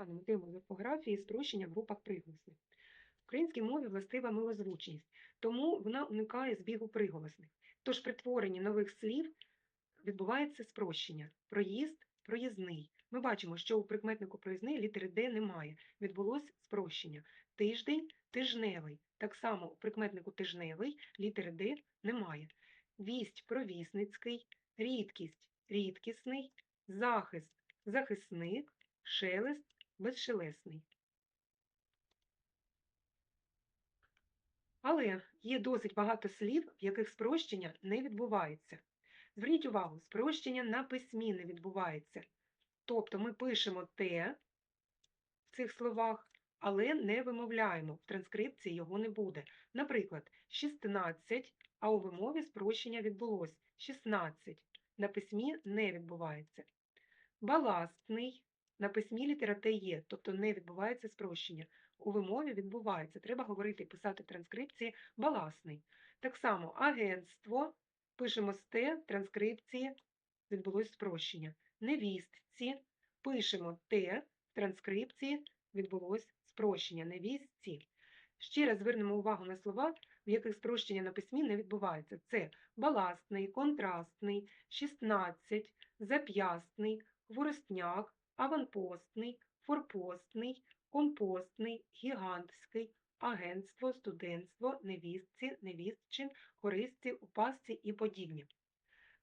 Розглянемо тему орфографії спрощення в групах приголосних. В Українській мові властива милозвучність, тому вона уникає збігу приголосних. Тож при творенні нових слів відбувається спрощення. Проїзд, проїзний. Ми бачимо, що у прикметнику проїзний літери Д немає. Відбулось спрощення. Тиждень, тижневий. Так само у прикметнику тижневий літери Д немає. Вість, провісницький, рідкість, рідкісний, захист, захисник, шелест, безшелесний. Але є досить багато слів, в яких спрощення не відбувається. Зверніть увагу, спрощення на письмі не відбувається. Тобто ми пишемо те в цих словах, але не вимовляємо. В транскрипції його не буде. Наприклад, 16, а у вимові спрощення відбулось 16. На письмі не відбувається. Баластний на письмі літера Т є, тобто не відбувається спрощення. У вимові відбувається. Треба говорити і писати в транскрипції баласний. Так само агентство пишемо з Т, транскрипції відбулось спрощення. Невістці пишемо Т, в транскрипції відбулось спрощення. Невістці. Ще раз звернемо увагу на слова, в яких спрощення на письмі не відбувається. Це баластний, контрастний, 16, зап'ясний, хворостняк, аванпостний, форпостний, компостний, гігантський, агентство, студентство, невістці, невістчин, користці, упасці і подібні.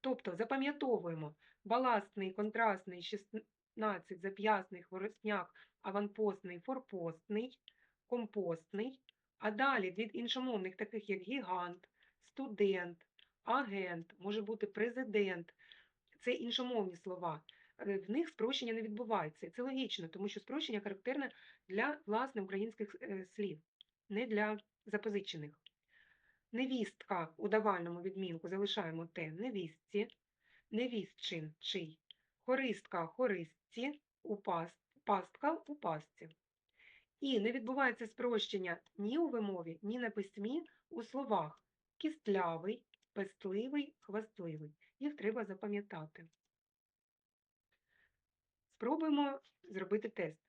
Тобто запам'ятовуємо баластний, контрастний, 16, зап'ясний, хворостняк, аванпостний, форпостний, компостний, а далі від іншомовних, таких як гігант, студент, агент, може бути президент, це іншомовні слова. Е, В них спрощення не відбувається. Це логічно, тому що спрощення характерне для власне українських е, слів, не для запозичених. Невістка у давальному відмінку залишаємо те невістці, невістчин чий, хористка хористці, упаст, пастка у пастці. І не відбувається спрощення ні у вимові, ні на письмі у словах кістлявий, пестливий, хвастливий. Їх треба запам'ятати. Спробуємо зробити тест.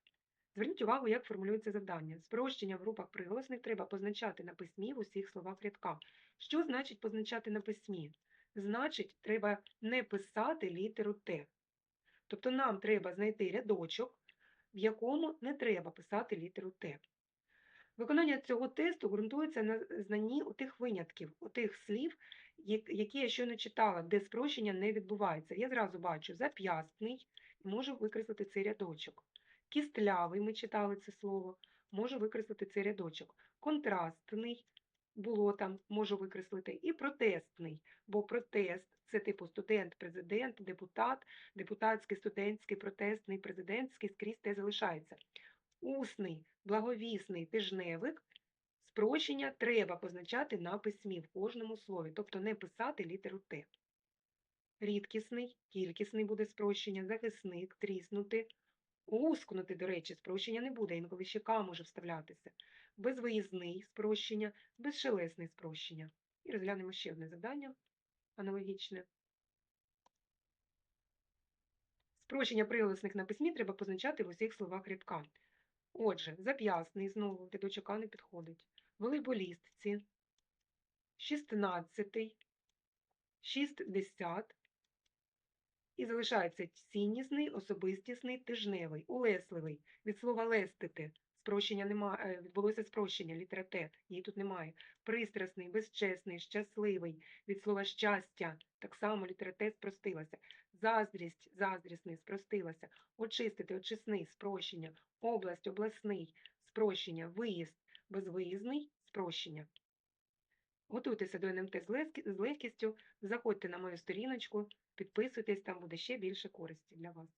Зверніть увагу, як формулюється завдання. Спрощення в групах приголосних треба позначати на письмі в усіх словах рядка. Що значить позначати на письмі? Значить, треба не писати літеру Т. Тобто нам треба знайти рядочок, в якому не треба писати літеру Т. Виконання цього тесту ґрунтується на знанні у тих винятків, у тих слів, які я щойно читала, де спрощення не відбувається. Я зразу бачу зап'ястний можу викреслити цей рядочок. Кістлявий, ми читали це слово, можу викреслити цей рядочок. Контрастний було там, можу викреслити, і протестний, бо протест це типу студент, президент, депутат, депутатський, студентський, протестний, президентський, скрізь те залишається. Усний, благовісний тижневик. Спрощення треба позначати на письмі в кожному слові, тобто не писати літеру Т. Рідкісний, кількісний буде спрощення, захисник, тріснути, ускнути, до речі, спрощення не буде, інколи ще К може вставлятися. Безвиїзний спрощення, безшелесний спрощення. І розглянемо ще одне завдання аналогічне. Спрощення приголосних на письмі треба позначати в усіх словах рядка. Отже, зап'ясний знову рядочок А не підходить. Волейболістці, шістнадцятий, шістдесят. І залишається ціннісний, особистісний, тижневий, улесливий. Від слова лестити. Спрощення немає, відбулося спрощення, літера Т, її тут немає. Пристрасний, безчесний, щасливий. Від слова щастя. Так само літера спростилася. Заздрість, заздрісний, спростилася. Очистити, очисний, спрощення. Область, обласний, спрощення. Виїзд, безвиїзний, спрощення. Готуйтеся до НМТ з легкістю, заходьте на мою сторіночку, підписуйтесь, там буде ще більше користі для вас.